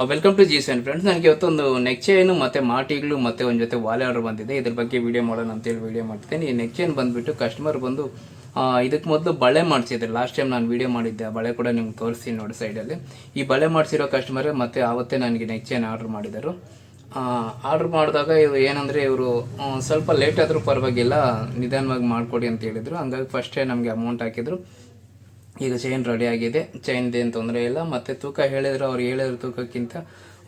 Welcome to G ಸೆನ್ friends ನನಗೆ ಇವತ್ತೊಂದು ನೆಕ್ ಮತ್ತು ಮಾಟಿಗಳು ಮತ್ತು ಒಂದು ಜೊತೆ ವಾಲೆ ಆರ್ಡರ್ ಬಂದಿದೆ. ಇದ್ರ ಬಗ್ಗೆ ವಿಡಿಯೋ ಮಾಡೋಣ ಅಂತೇಳಿ ವಿಡಿಯೋ ಮಾಡ್ತೀನಿ ಈ ನೆಕ್ ಚೈನ್ ಬಂದುಬಿಟ್ಟು ಕಸ್ಟಮರ್ ಬಂದು ಇದಕ್ಕೆ ಮೊದಲು ಬಳೆ ಮಾಡಿಸಿದ್ರು. ಲಾಸ್ಟ್ ಟೈಮ್ ನಾನು ವಿಡಿಯೋ ಮಾಡಿದ್ದೆ ಬಳೆ ಕೂಡ ನಿಮ್ಗೆ ತೋರಿಸ್ತೀನಿ ನೋಡಿ ಸೈಡಲ್ಲಿ ಈ ಬಳೆ ಮಾಡಿಸಿರೋ ಕಸ್ಟಮರ್ ಮತ್ತೆ ಆವತ್ತೇ ನನಗೆ ನೆಕ್ ಚೈನ್ ಆರ್ಡರ್ ಮಾಡಿದರು ಆರ್ಡರ್ ಮಾಡಿದಾಗ ಇವರು ಏನಂದರೆ, ಇವರು ಸ್ವಲ್ಪ ಲೇಟ್ ಆದರೂ ಪರವಾಗಿಲ್ಲ, ನಿಧಾನವಾಗಿ ಮಾಡಿಕೊಡಿ ಅಂತ ಹೇಳಿದರು. ಹಂಗಾಗಿ ಫಸ್ಟೇ ನಮಗೆ ಅಮೌಂಟ್ ಹಾಕಿದ್ರು. ಈಗ ಚೈನ್ ರೆಡಿ ಆಗಿದೆ. ಚೈನ್ದೇನು ತೊಂದರೆ ಇಲ್ಲ. ಮತ್ತು ತೂಕ ಹೇಳಿದ್ರು, ಅವ್ರು ಹೇಳಿದ್ರು ತೂಕಕ್ಕಿಂತ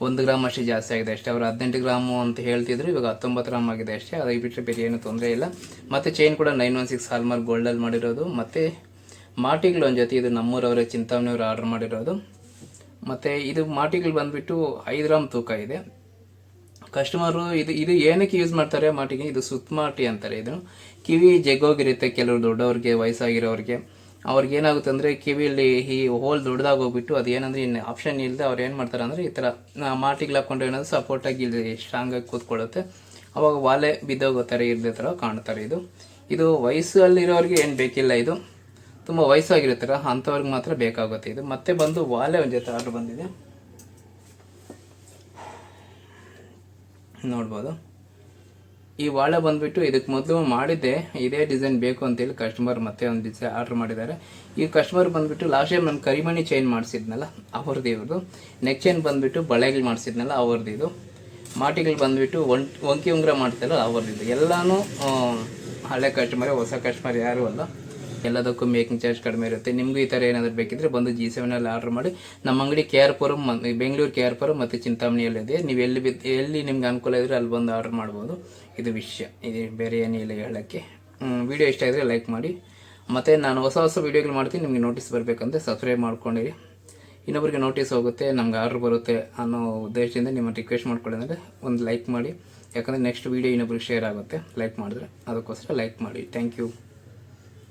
ಒಂದು ಗ್ರಾಮ್ ಅಷ್ಟೇ ಜಾಸ್ತಿ ಆಗಿದೆ ಅಷ್ಟೇ. ಅವರು ಹದಿನೆಂಟು ಗ್ರಾಮು ಅಂತ ಹೇಳ್ತಿದ್ರು, ಇವಾಗ ಹತ್ತೊಂಬತ್ತು ಗ್ರಾಮ್ ಆಗಿದೆ ಅಷ್ಟೇ. ಅದಕ್ಕೆ ಬಿಟ್ಟರೆ ಬೇರೆ ಏನು ತೊಂದರೆ ಇಲ್ಲ. ಮತ್ತು ಚೈನ್ ಕೂಡ ನೈನ್ ಒನ್ ಸಿಕ್ಸ್ ಹಾಲ್ಮಾರ್ಕ್ ಗೋಲ್ಡಲ್ಲಿ ಮಾಡಿರೋದು. ಮತ್ತು ಮಾಟಿಗಳು ಒಂದು ಜೊತೆ ಇದು ನಮ್ಮೂರವರೇ, ಚಿಂತಾಮಣಿಯವರು ಆರ್ಡರ್ ಮಾಡಿರೋದು. ಮತ್ತು ಇದು ಮಾಟಿಗಳು ಬಂದುಬಿಟ್ಟು ಐದು ಗ್ರಾಮ್ ತೂಕ ಇದೆ. ಕಸ್ಟಮರು ಇದು ಇದು ಏನಕ್ಕೆ ಯೂಸ್ ಮಾಡ್ತಾರೆ ಮಾಟಿಗೆ? ಇದು ಸುತ್ತಮಾಟಿ ಅಂತಾರೆ ಇದು. ಕಿವಿ ಜಗ್ಗೋಗಿರುತ್ತೆ ಕೆಲವರು ದೊಡ್ಡವ್ರಿಗೆ, ವಯಸ್ಸಾಗಿರೋರಿಗೆ. ಅವ್ರಿಗೆ ಏನಾಗುತ್ತೆ ಅಂದರೆ ಕಿವಿಯಲ್ಲಿ ಈ ಹೋಲ್ ದೊಡ್ಡದಾಗಿ ಹೋಗ್ಬಿಟ್ಟು ಅದು ಏನಂದರೆ ಇನ್ನು ಆಪ್ಷನ್ ಇಲ್ಲದೆ ಅವ್ರು ಏನು ಮಾಡ್ತಾರೆ ಅಂದರೆ ಈ ಥರ ಮಾಟಿಗೆ ಹಾಕ್ಕೊಂಡ್ರೆ ಏನಾದರೂ ಸಪೋರ್ಟಾಗಿ ಇಲ್ಲಿ ಸ್ಟ್ರಾಂಗಾಗಿ ಕೂತ್ಕೊಳ್ಳುತ್ತೆ. ಅವಾಗ ವಾಲೆ ಬಿದ್ದೋಗೋ ಥರ ಇರದೇ ಥರ ಕಾಣ್ತಾರೆ ಇದು. ಇದು ವಯಸ್ಸಲ್ಲಿರೋರಿಗೆ ಏನು ಬೇಕಿಲ್ಲ ಇದು. ತುಂಬ ವಯಸ್ಸಾಗಿರುತ್ತಲ್ಲ ಅಂಥವ್ರಿಗೆ ಮಾತ್ರ ಬೇಕಾಗುತ್ತೆ ಇದು. ಮತ್ತೆ ಬಂದು ವಾಲೆ ಒಂದು ಜೊತೆ ಆರ್ಡ್ರ್ ಬಂದಿದೆ. ನೋಡ್ಬೋದು. ಈ ವಾಳೆ ಬಂದ್ಬಿಟ್ಟು ಇದಕ್ಕೆ ಮೊದಲು ಮಾಡಿದ್ದೆ, ಇದೇ ಡಿಸೈನ್ ಬೇಕು ಅಂತೇಳಿ ಕಸ್ಟಮರ್ ಮತ್ತೆ ಒಂದು ಡಿಸೈನ್ ಆರ್ಡರ್ ಮಾಡಿದ್ದಾರೆ. ಈ ಕಸ್ಟಮರ್ ಬಂದ್ಬಿಟ್ಟು ಲಾಸ್ಟ್ ಟೈಮ್ ನಾನು ಕರಿಮಣಿ ಚೈನ್ ಮಾಡಿಸಿದ್ನಲ್ಲ, ಅವ್ರದ್ದು ಇವ್ರದ್ದು. ನೆಕ್ ಚೈನ್ ಬಂದ್ಬಿಟ್ಟು ಬಳೆಗಳು ಮಾಡಿಸಿದ್ನಲ್ಲ, ಅವ್ರದ್ದು ಇದು. ಮಾಟಿಗಳು ಬಂದ್ಬಿಟ್ಟು ಒನ್, ಒಂಕಿ ಉಂಗುರ ಮಾಡ್ತಾರಲ್ಲ ಅವ್ರದ್ದು ಎಲ್ಲನೂ ಹಳೆ ಕಸ್ಟಮರೇ ಹೊಸ ಕಸ್ಟಮರ್ ಯಾರು ಅಲ್ಲ. ಎಲ್ಲದಕ್ಕೂ ಮೇಕಿಂಗ್ ಚಾರ್ಜ್ ಕಡಿಮೆ ಇರುತ್ತೆ. ನಿಮಗೂ ಈ ಥರ ಏನಾದರೂ ಬೇಕಿದ್ರೆ ಬಂದು ಜಿ ಸೆವೆನಲ್ಲಿ ಆರ್ಡರ್ ಮಾಡಿ. ನಮ್ಮ ಅಂಗಡಿ ಕೆ ಪುರಂ ಬೆಂಗಳೂರು ಕೆ ಆರ್ ಪುರಂ ಮತ್ತು ಚಿಂತಾಮಣಿಯಲ್ಲಿದೆ ನೀವು ಎಲ್ಲಿ ಎಲ್ಲಿ ನಿಮ್ಗೆ ಅನುಕೂಲ ಇದ್ರೆ ಅಲ್ಲಿ ಬಂದು ಆರ್ಡರ್ ಮಾಡ್ಬೋದು. ಇದು ವಿಷಯ. ಇದು ಬೇರೆ ಏನಿಲ್ಲ ಹೇಳೋಕ್ಕೆ. ವಿಡಿಯೋ ಇಷ್ಟ ಇದ್ದರೆ ಲೈಕ್ ಮಾಡಿ. ಮತ್ತು ನಾನು ಹೊಸ ಹೊಸ ವೀಡಿಯೋಗಳು ಮಾಡ್ತೀನಿ. ನಿಮಗೆ ನೋಟಿಸ್ ಬರಬೇಕಂದ್ರೆ ಸಬ್ಸ್ಕ್ರೈಬ್ ಮಾಡ್ಕೊಂಡಿರಿ. ಇನ್ನೊಬ್ಬರಿಗೆ ನೋಟಿಸ್ ಹೋಗುತ್ತೆ, ನಮ್ಗೆ ಆರ್ಡರ್ ಬರುತ್ತೆ ಅನ್ನೋ ಉದ್ದೇಶದಿಂದ ನಿಮ್ಮ ರಿಕ್ವೆಸ್ಟ್ ಮಾಡ್ಕೊಳ್ಳೋದಂದರೆ ಒಂದು ಲೈಕ್ ಮಾಡಿ. ಯಾಕಂದರೆ ನೆಕ್ಸ್ಟ್ ವೀಡಿಯೋ ಇನ್ನೊಬ್ರಿಗೆ ಶೇರ್ ಆಗುತ್ತೆ. ಲೈಕ್ ಮಾಡಿದ್ರೆ ಅದಕ್ಕೋಸ್ಕರ ಲೈಕ್ ಮಾಡಿ. ಥ್ಯಾಂಕ್ ಯು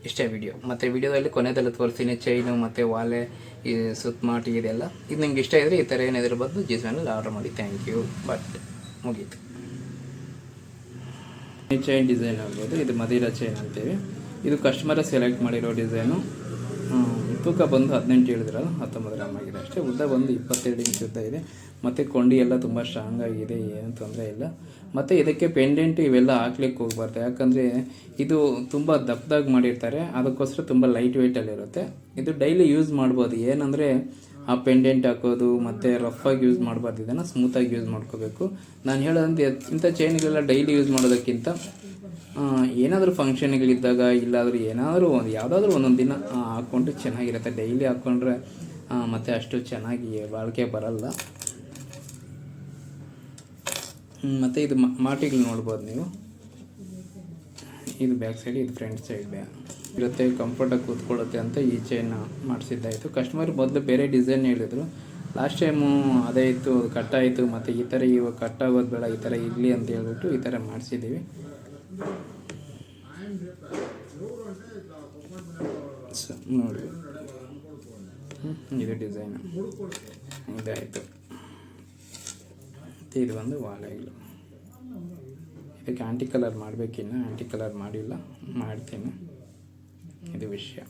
ಇಷ್ಟೇ ವಿಡಿಯೋ ಮತ್ತು ವಿಡಿಯೋದಲ್ಲಿ ಕೊನೆದಲ್ಲ ತೋರಿಸ್ತೀನಿ ಚೈನು ಮತ್ತು ವಾಲೆ ಈ ಸುತ್ತಮಾಟಿ ಇದೆಲ್ಲ. ಇದು ನಿಮ್ಗೆ ಇಷ್ಟ ಇದ್ದರೆ ಈ ಥರ ಏನಿದ್ರೆ ಬಂದು ಜಿ ಆರ್ಡ್ರ್ ಮಾಡಿ. ಥ್ಯಾಂಕ್ ಯು ಬಟ್ ಮುಗೀತು. ಚೈನ್ ಡಿಸೈನ್ ಆಗ್ಬೋದು. ಇದು ಮದೀರ ಚೈನ್ ಅಂತೀವಿ. ಇದು ಕಸ್ಟಮರೇ ಸೆಲೆಕ್ಟ್ ಮಾಡಿರೋ ಡಿಸೈನು ತೂಕ ಬಂದು ಹದಿನೆಂಟು ಹೇಳಿದ್ರಲ್ಲ, ಹತ್ತೊಂಬತ್ತು ಗ್ರಾಮ್ ಆಗಿದೆ ಅಷ್ಟೇ. ಉದ್ದ ಬಂದು ಇಪ್ಪತ್ತೆರಡು ಇಂಚ್ ಉದ್ದ ಇದೆ. ಮತ್ತು ಕೊಂಡಿ ಎಲ್ಲ ತುಂಬ ಸ್ಟ್ರಾಂಗ್ ಆಗಿದೆ, ಏನು ತೊಂದರೆ ಇಲ್ಲ. ಮತ್ತು ಇದಕ್ಕೆ ಪೆಂಡೆಂಟ್ ಇವೆಲ್ಲ ಹಾಕ್ಲಿಕ್ಕೆ ಹೋಗ್ಬಾರ್ದು. ಯಾಕಂದರೆ ಇದು ತುಂಬ ದಪ್ಪದಾಗಿ ಮಾಡಿರ್ತಾರೆ. ಅದಕ್ಕೋಸ್ಕರ ತುಂಬ ಲೈಟ್ ವೆಯ್ಟಲ್ಲಿರುತ್ತೆ ಇದು ಡೈಲಿ ಯೂಸ್ ಮಾಡ್ಬೋದು. ಏನಂದರೆ ಆ ಪೆಂಡೆಂಟ್ ಹಾಕೋದು, ಮತ್ತು ಆಗಿ ಯೂಸ್ ಮಾಡಬಾರ್ದು. ಇದನ್ನು ಸ್ಮೂತಾಗಿ ಯೂಸ್ ಮಾಡ್ಕೋಬೇಕು. ನಾನು ಹೇಳೋದಂತೆ, ಇಂಥ ಚೈನ್ಗಳೆಲ್ಲ ಡೈಲಿ ಯೂಸ್ ಮಾಡೋದಕ್ಕಿಂತ ಏನಾದರೂ ಫಂಕ್ಷನ್ಗಳಿದ್ದಾಗ ಇಲ್ಲಾದರೂ ಏನಾದರೂ ಒಂದು, ಯಾವುದಾದ್ರೂ ಒಂದೊಂದು ದಿನ ಹಾಕ್ಕೊಂಡ್ರೆ ಚೆನ್ನಾಗಿರುತ್ತೆ. ಡೈಲಿ ಹಾಕ್ಕೊಂಡ್ರೆ ಮತ್ತೆ ಅಷ್ಟು ಚೆನ್ನಾಗಿ ಬಾಳಿಕೆ ಬರಲ್ಲ. ಮತ್ತು ಇದು ಮಾಟಿಗಳು ನೋಡ್ಬೋದು ನೀವು. ಇದು ಬ್ಯಾಕ್ ಸೈಡ್ ಇದು ಫ್ರಂಟ್ ಸೈಡ್ ಬ್ಯಾ ಇರುತ್ತೆ ಕಂಫರ್ಟಾಗಿ ಕೂತ್ಕೊಳ್ಳುತ್ತೆ ಅಂತ ಈ ಚೈನ್ ಮಾಡಿಸಿದ್ದಾಯಿತು ಕಸ್ಟಮರ್ ಮೊದಲು ಬೇರೆ ಡಿಸೈನ್ ಹೇಳಿದರು. ಲಾಸ್ಟ್ ಟೈಮು ಅದೇ ಇತ್ತು ಕಟ್ ಕಟ್ಟಾಯಿತು ಮತ್ತು ಈ ಥರ ಇವಾಗ ಕಟ್ಟಾಗೋದು ಬೇಡ, ಈ ಥರ ಇರಲಿ ಅಂತ ಹೇಳ್ಬಿಟ್ಟು ಈ ಥರ ಮಾಡಿಸಿದ್ದೀವಿ ನೋಡಿ. ಇದು ಡಿಸೈನು ಇದಾಯಿತು. ಮತ್ತು ಇದು ಒಂದು ವಾಲೆಗಳು ಇದಕ್ಕೆ ಆ್ಯಂಟಿ ಕಲರ್ ಮಾಡಬೇಕಿನ್ನು ಆ್ಯಂಟಿ ಕಲರ್ ಮಾಡಿಲ್ಲ, ಮಾಡ್ತೀನಿ. ಇದು ವಿಷಯ